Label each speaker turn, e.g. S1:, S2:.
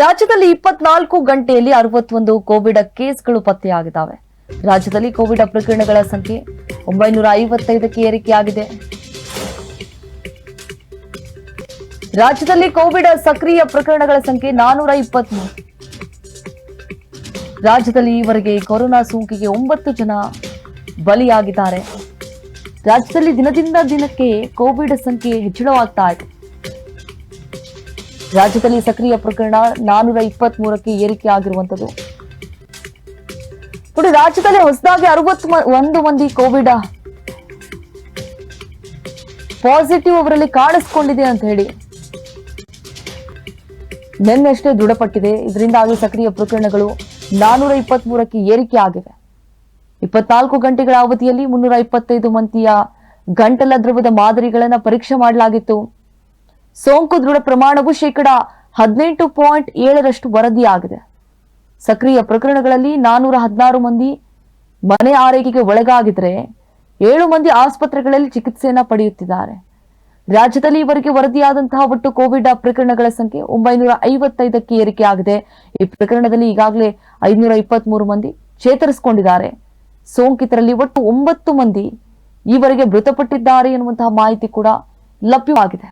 S1: ರಾಜ್ಯದಲ್ಲಿ ಇಪ್ಪತ್ನಾಲ್ಕು ಗಂಟೆಯಲ್ಲಿ ಅರವತ್ತೊಂದು ಕೋವಿಡ್ ಕೇಸ್ಗಳು ಪತ್ತೆಯಾಗಿದ್ದಾವೆ. ರಾಜ್ಯದಲ್ಲಿ ಕೋವಿಡ್ ಪ್ರಕರಣಗಳ ಸಂಖ್ಯೆ ಒಂಬೈನೂರ ಐವತ್ತೈದಕ್ಕೆ ಏರಿಕೆಯಾಗಿದೆ. ರಾಜ್ಯದಲ್ಲಿ ಕೋವಿಡ್ ಸಕ್ರಿಯ ಪ್ರಕರಣಗಳ ಸಂಖ್ಯೆ ನಾನೂರ ಇಪ್ಪತ್ಮೂರು. ರಾಜ್ಯದಲ್ಲಿ ಈವರೆಗೆ ಕೊರೋನಾ ಸೋಂಕಿಗೆ ಒಂಬತ್ತು ಜನ ಬಲಿಯಾಗಿದ್ದಾರೆ. ರಾಜ್ಯದಲ್ಲಿ ದಿನದಿಂದ ದಿನಕ್ಕೆ ಕೋವಿಡ್ ಸಂಖ್ಯೆ ಹೆಚ್ಚಳವಾಗ್ತಾ ಇದೆ. ರಾಜ್ಯದಲ್ಲಿ ಸಕ್ರಿಯ ಪ್ರಕರಣ ನಾನೂರ ಇಪ್ಪತ್ತ್ ಮೂರಕ್ಕೆ ಏರಿಕೆ ಆಗಿರುವಂತದ್ದು ನೋಡಿ, ರಾಜ್ಯದಲ್ಲಿ ಹೊಸದಾಗಿ ಅರವತ್ ಒಂದು ಮಂದಿ ಕೋವಿಡ್ ಪಾಸಿಟಿವ್ ಅವರಲ್ಲಿ ಕಾಣಿಸ್ಕೊಂಡಿದೆ ಅಂತ ಹೇಳಿ. ನಿನ್ನೆಷ್ಟೇ ದೃಢಪಟ್ಟಿದೆ. ಇದರಿಂದಾಗಿ ಸಕ್ರಿಯ ಪ್ರಕರಣಗಳು ನಾನೂರ ಇಪ್ಪತ್ತ್ ಮೂರಕ್ಕೆ ಏರಿಕೆ ಆಗಿವೆ ಇಪ್ಪತ್ನಾಲ್ಕು ಗಂಟೆಗಳ ಅವಧಿಯಲ್ಲಿ ಮುನ್ನೂರ ಇಪ್ಪತ್ತೈದು ಮಂದಿಯ ಗಂಟಲ ದ್ರವದ ಮಾದರಿಗಳನ್ನ ಪರೀಕ್ಷೆ ಮಾಡಲಾಗಿತ್ತು. ಸೋಂಕು ದೃಢ ಪ್ರಮಾಣವು ಶೇಕಡ ಹದಿನೆಂಟು ಪಾಯಿಂಟ್ ಏಳರಷ್ಟು ವರದಿಯಾಗಿದೆ. ಸಕ್ರಿಯ ಪ್ರಕರಣಗಳಲ್ಲಿ ನಾನೂರ ಹದಿನಾರು ಮಂದಿ ಮನೆ ಆರೈಕೆಗೆ ಒಳಗಾಗಿದ್ರೆ ಏಳು ಮಂದಿ ಆಸ್ಪತ್ರೆಗಳಲ್ಲಿ ಚಿಕಿತ್ಸೆಯನ್ನ ಪಡೆಯುತ್ತಿದ್ದಾರೆ. ರಾಜ್ಯದಲ್ಲಿ ಇವರಿಗೆ ವರದಿಯಾದಂತಹ ಒಟ್ಟು ಕೋವಿಡ್ ಪ್ರಕರಣಗಳ ಸಂಖ್ಯೆ ಒಂಬೈನೂರ ಐವತ್ತೈದಕ್ಕೆ ಏರಿಕೆಯಾಗಿದೆ ಈ ಪ್ರಕರಣದಲ್ಲಿ ಈಗಾಗಲೇ ಐದುನೂರ ಇಪ್ಪತ್ತ್ ಮೂರು ಮಂದಿ ಚೇತರಿಸಿಕೊಂಡಿದ್ದಾರೆ. ಸೋಂಕಿತರಲ್ಲಿ ಒಟ್ಟು ಒಂಬತ್ತು ಮಂದಿ ಈವರೆಗೆ ಮೃತಪಟ್ಟಿದ್ದಾರೆ ಎನ್ನುವಂತಹ ಮಾಹಿತಿ ಕೂಡ ಲಭ್ಯವಾಗಿದೆ.